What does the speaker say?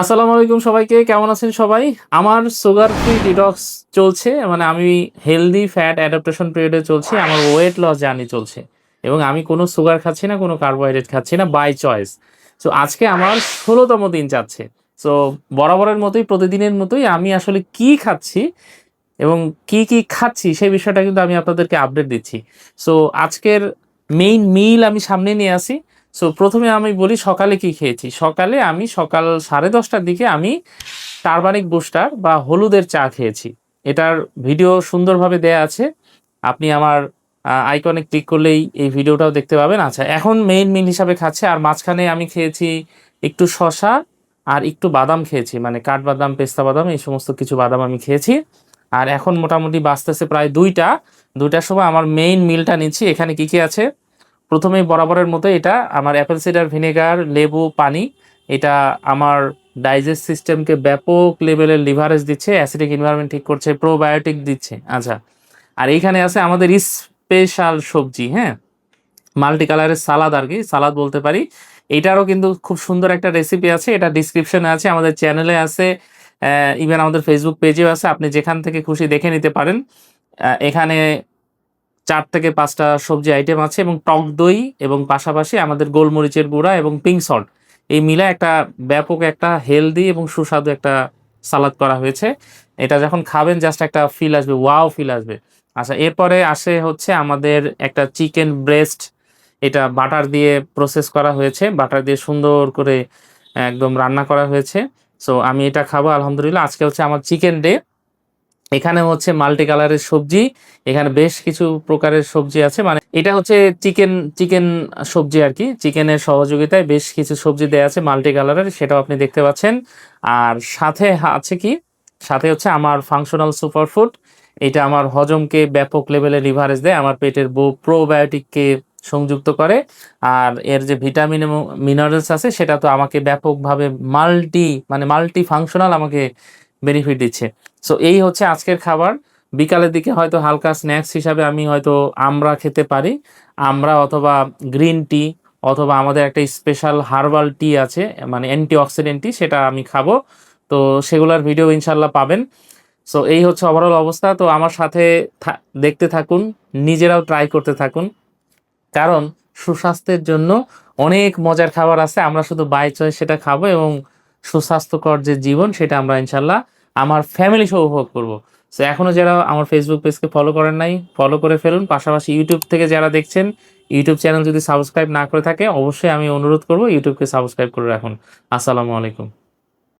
আসসালামু আলাইকুম সবাইকে, কেমন আছেন সবাই? আমার সুগার ফ্রি ডিটক্স চলছে মানে আমি হেলদি ফ্যাট অ্যাডাপ্টেশন পিরিয়ডে চলছি, আমার ওয়েট লস জার্নি চলছে। এবং আমি কোনো সুগার খাচ্ছি না, কোনো কার্বোহাইড্রেট খাচ্ছি না বাই চয়েস সো আজকে আমার ষোলোতম দিন যাচ্ছে। সো বরাবরের মতোই, প্রতিদিনের মতোই আমি আসলে কি খাচ্ছি এবং কি কি খাচ্ছি, সেই বিষয়টা কিন্তু আমি আপনাদেরকে আপডেট দিচ্ছি। সো আজকের মেইন মিল আমি সামনে নিয়ে আসি। সো প্রথমে আমি বলি সকালে কি খেয়েছি? সকালে আমি সকাল সাড়ে দশটার দিকে আমি টারবারিক বুস্টার বা হলুদের চা খেয়েছি। এটার ভিডিও সুন্দরভাবে দেয়া আছে। আপনি আমার আইকনে ক্লিক করলেই এই ভিডিওটাও দেখতে পাবেন। আচ্ছা এখন মেইন মিল হিসাবে খাচ্ছে। আর মাঝখানে আমি খেয়েছি একটু শশা আর একটু বাদাম খেয়েছি। মানে কাঠবাদাম, পেস্তা বাদাম, এই সমস্ত কিছু বাদাম আমি খেয়েছি। আর এখন মোটামুটি বাঁচতেছে প্রায় দুইটা। দুইটার সময় আমার মেইন মিলটা নিচ্ছি। এখানে কি কি আছে? প্রথমেই বরাবরের মতো এটা, আমার অ্যাপেল সিডার ভিনেগার লেবু, পানি, এটা আমার ডাইজেস্ট সিস্টেমকে ব্যাপক লেভেলের লিভারেজ দিচ্ছে অ্যাসিডিক এনভায়রনমেন্ট ঠিক করছে প্রোবায়োটিক দিচ্ছে। আচ্ছা আর এইখানে আছে আমাদের স্পেশাল সবজি হ্যাঁ? মাল্টি কালারের সালাদ আর কি সালাদ বলতে পারি। এটারও কিন্তু খুব সুন্দর একটা রেসিপি আছে, এটা ডিসক্রিপশনে আছে, আমাদের চ্যানেলে আছে ইভেন আমাদের ফেসবুক পেজেও আছে, আপনি যেখান থেকে খুশি দেখে নিতে পারেন। এখানে চার থেকে পাঁচটা সবজি আইটেম আছে এবং টক দই এবং পাশাপাশি আমাদের গোলমরিচের গুঁড়া এবং পিঙ্ক সল্ট এই মিলে একটা ব্যাপক একটা হেলদি এবং সুস্বাদু একটা সালাদ করা হয়েছে। এটা যখন খাবেন জাস্ট একটা ফিল আসবে ওয়াও ফিল আসবে। আচ্ছা এরপরে আসে হচ্ছে আমাদের একটা চিকেন ব্রেস্ট এটা বাটার দিয়ে প্রসেস করা হয়েছে বাটার দিয়ে সুন্দর করে একদম রান্না করা হয়েছে। সো আমি এটা খাব, আলহামদুলিল্লাহ। আজকে হচ্ছে আমার চিকেন ডে এখানে হচ্ছে মাল্টি কালারের সবজি, এখানে বেশ কিছু প্রকারের সবজি আছে। মানে এটা হচ্ছে চিকেন চিকেন সবজি আর কি। চিকেনের সহযোগিতায় বেশ কিছু সবজি দেওয়া আছে মাল্টি কালারের, সেটাও আপনি দেখতে পাচ্ছেন। আর সাথে আছে কি? সাথে হচ্ছে আমার ফাংশনাল সুপারফুড এটা আমার হজমকে ব্যাপক লেভেলে রিভারেজ দেয়, আমার পেটের প্রোবায়োটিককে সংযুক্ত করে। আর এর যে ভিটামিন এবং মিনারেলস আছে, সেটা তো আমাকে ব্যাপকভাবে মাল্টি মানে মাল্টি ফাংশনাল আমাকে বেনিফিট দিচ্ছে। সো এই হচ্ছে আজকের খাবার। বিকালের দিকে হয়তো হালকা স্ন্যাক্স হিসাবে আমি হয়তো আমরা খেতে পারি। আমরা অথবা গ্রিন টি অথবা আমাদের একটা স্পেশাল হার্বাল টি আছে মানে অ্যান্টি অক্সিডেন্ট টি সেটা আমি খাব। তো সেগুলোর ভিডিও ইনশাল্লাহ পাবেন। সো এই হচ্ছে ওভারঅল অবস্থা। তো আমার সাথে দেখতে থাকুন, নিজেরাও ট্রাই করতে থাকুন। কারণ সুস্বাস্থ্যের জন্য অনেক মজার খাবার আছে। আমরা শুধু বাই চয়েস সেটা খাব এবং সুস্বাস্থ্যকর যে জীবন, সেটা আমরা ইনশাল্লাহ আমার ফ্যামিলি সহ উপভোগ করব। সো এখনও যারা আমার ফেসবুক পেজকে ফলো করেন নাই ফলো করে ফেলুন। পাশাপাশি ইউটিউব থেকে যারা দেখছেন ইউটিউব চ্যানেল যদি সাবস্ক্রাইব না করে থাকে, অবশ্যই আমি অনুরোধ করব ইউটিউবকে সাবস্ক্রাইব করে রাখুন। আসসালামু আলাইকুম।